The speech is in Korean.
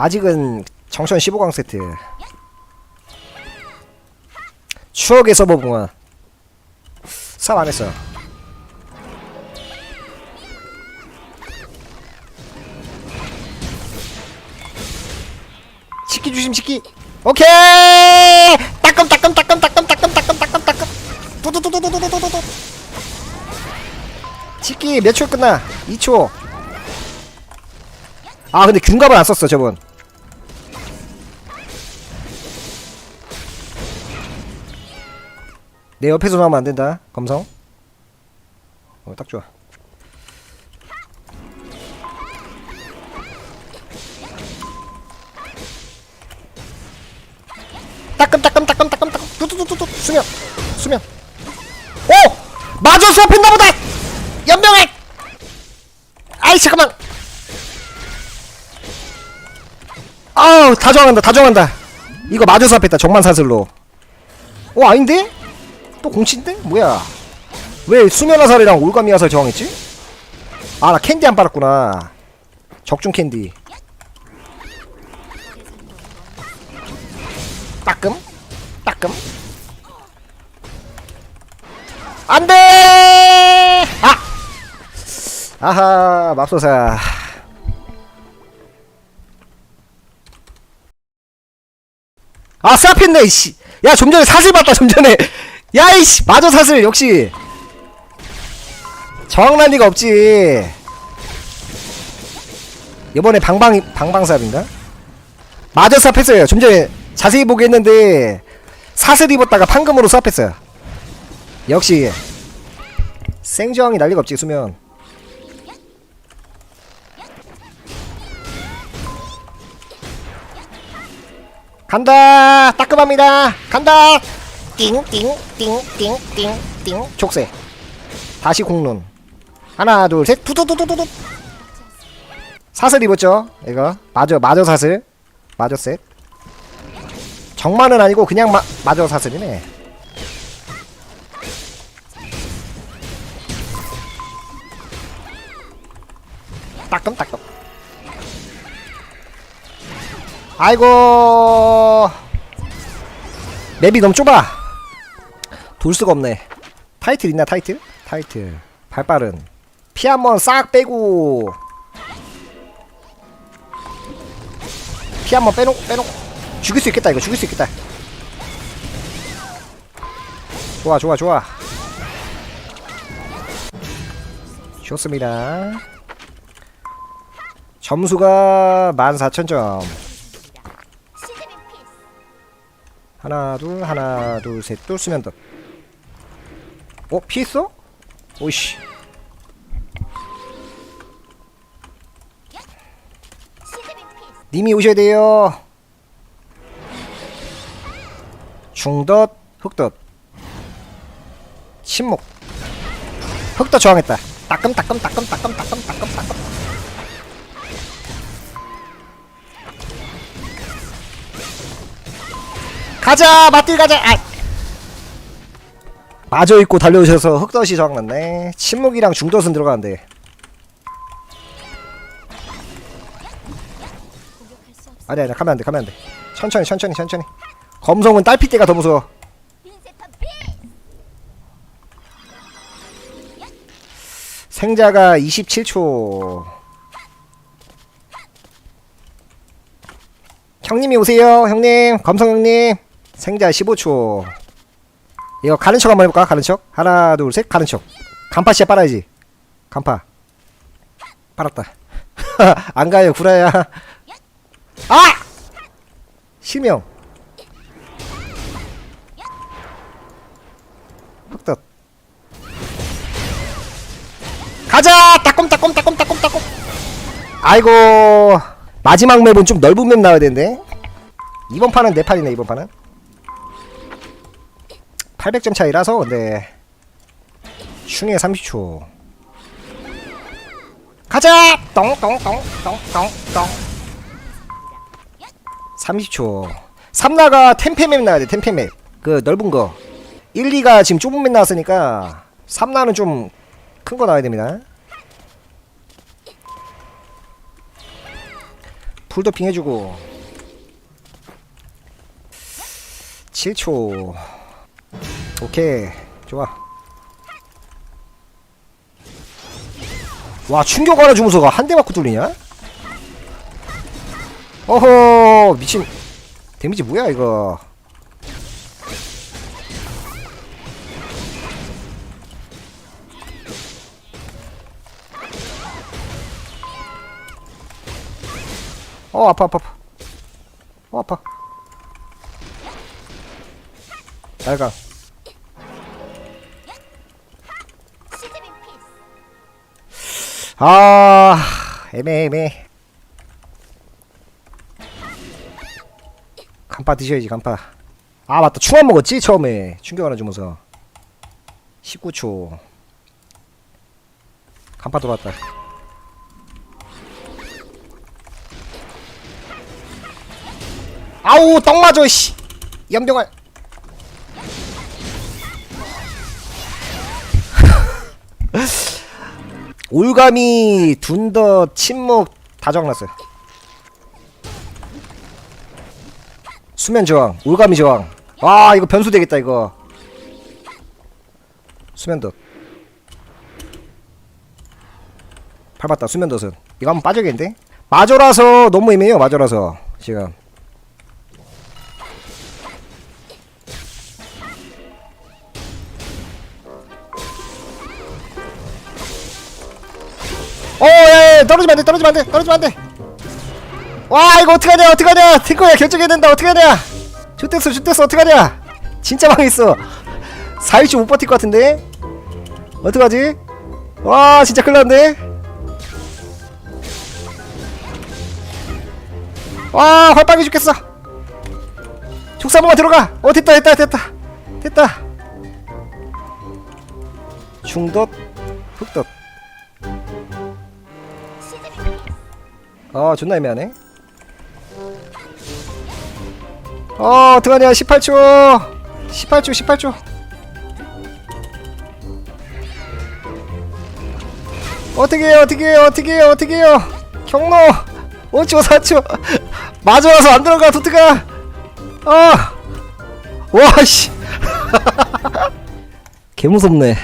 아직은 정천 15강 세트. 추억의 서버붕어 삽 안했어 치키 주심 치키 오케이! 따끔 따끔 따끔 따끔 따끔 따끔 따끔 따끔. 두두두두두두두두두 치키 몇 초 끝나? 2초. 아 근데 균갑을 안 썼어 저분 내 옆에서 나오면 안 된다. 검성. 어 딱 좋아. 따끔 따끔 따끔 따끔 따끔. 뚜뚜뚜뚜 수면. 수면. 오! 마저 수업했나 보다! 연명액 아이 잠깐만. 아우 다 정한다 다 정한다. 이거 마저 수업했다 정만 사슬로. 어 아닌데 또 공치인데? 뭐야? 왜 수면 화살이랑 올가미 화살 저항했지? 아 나 캔디 안 빨았구나. 적중 캔디. 따끔? 따끔? 안돼! 아! 아하 맙소사. 아 쌉했네 이씨. 야 좀 전에 사슬 봤다 좀 전에 야 이씨 마저 사슬 역시. 저항난 리가 없지. 이번에 방방 방방삽인가? 마저 쌉했어요. 좀 전에 자세히 보게 했는데 사슬 입었다가 판금으로 쌉했어요. 역시 생저항이 난리가 없지 수면. 간다! 따끔합니다. 간다 띵띵띵띵띵띵 족쇄 다시 공론. 하나 둘셋. 두두두두두두. 사슬 입었죠? 이거. 마저 마저 사슬. 마저 셋. 정만은 아니고 그냥 마, 마저 사슬이네. 따끔따끔. 아이고. 맵이 너무 좁아 돌 수가 없네. 타이틀 있나 타이틀? 타이틀. 발빠른. 피 한 번 싹 빼고. 피 한 번 빼놓 빼놓. 죽일 수 있겠다 이거. 죽일 수 있겠다. 좋아 좋아 좋아. 좋습니다. 점수가 14,000점. 하나 둘 하나 둘셋또 쓰면 더 어? 피했어? 오이씨 님이 오셔야 돼요 중덧 흑덧 침묵 흑덧 저항했다 따끔 따끔 따끔 따끔 따끔 따끔 따끔 가자 맞딜 가자 아. 입고 달려오셔서 흑덧이 저항났네. 침묵이랑 중덧은 들어가는데. 아니 아니 가면 안돼 가면 안돼. 천천히 천천히 천천히. 검성은 딸피때가 더 무서워. 생자가 27초. 형님이 오세요 형님. 검성 형님. 생자 15초 이거 가는 척 한번 해볼까? 가는 척? 하나 둘 셋. 가는 척. 간파 씨야 빨아야지. 간파. 빨았다. 안 가요 구라야. 아! 실명. 흑덧 가자! 따꼼 따꼼 따꼼 따꼼 따꼼. 아이고. 마지막 맵은 좀 넓은 맵 나와야 되는데. 이번 판은 내 판이네 이번 판은 800점 차이라서 근데 슝에 30초. 가자! 똥똥똥똥똥똥. 30초. 3나가 템페맵 나와야 돼 템페맵. 그 넓은 거. 1, 2가 지금 좁은 맵 나왔으니까 3나는 좀 큰 거 나와야 됩니다. 풀도핑 해주고. 7초 오케이 좋아. 와 충격 하나 주무서가 한 대 맞고 뚫리냐? 어허 미친. 데미지 뭐야 이거? 어 아파 아파 아파. 어 아파. 날가 아 애매해 간파 드셔야지 간파. 아 맞다. 충안 먹었지 처음에. 충격 하나 주면서. 19초. 간파 돌아왔다. 아우 떡 맞아 씨. 염병아 올가미 둔더 침묵 다 적났어요. 수면 저항 올가미 저항. 아 이거 변수 되겠다 이거. 수면 덧. 밟았다 수면 덧은. 이거 한번 빠져야겠는데? 마저라서 너무 애매해요 마저라서 지금 어, 야, 야, 떨어지면 안 돼, 떨어지면 안 돼, 떨어지면 안 돼. 와, 이거 어떡하냐, 어떡하냐. 탱커야, 결정해야 된다, 어떡하냐. 좋댔어, 좋댔어, 어떡하냐. 진짜 망했어. 4일치 못 버틸 것 같은데? 어떡하지? 와, 진짜 큰일 났네. 와, 활빵해 죽겠어. 족사봉아 들어가. 어, 됐다, 됐다, 됐다. 됐다. 중덧, 흑덧. 아 존나 애매하네. 어 어떡하냐 18초. 18초 18초. 어떻게 해요 어떻게 해요 어떻게 해요 어떻게 해요. 경로 5초 4초. 맞아와서 안 들어가 도트가. 어. 와씨. 개무섭네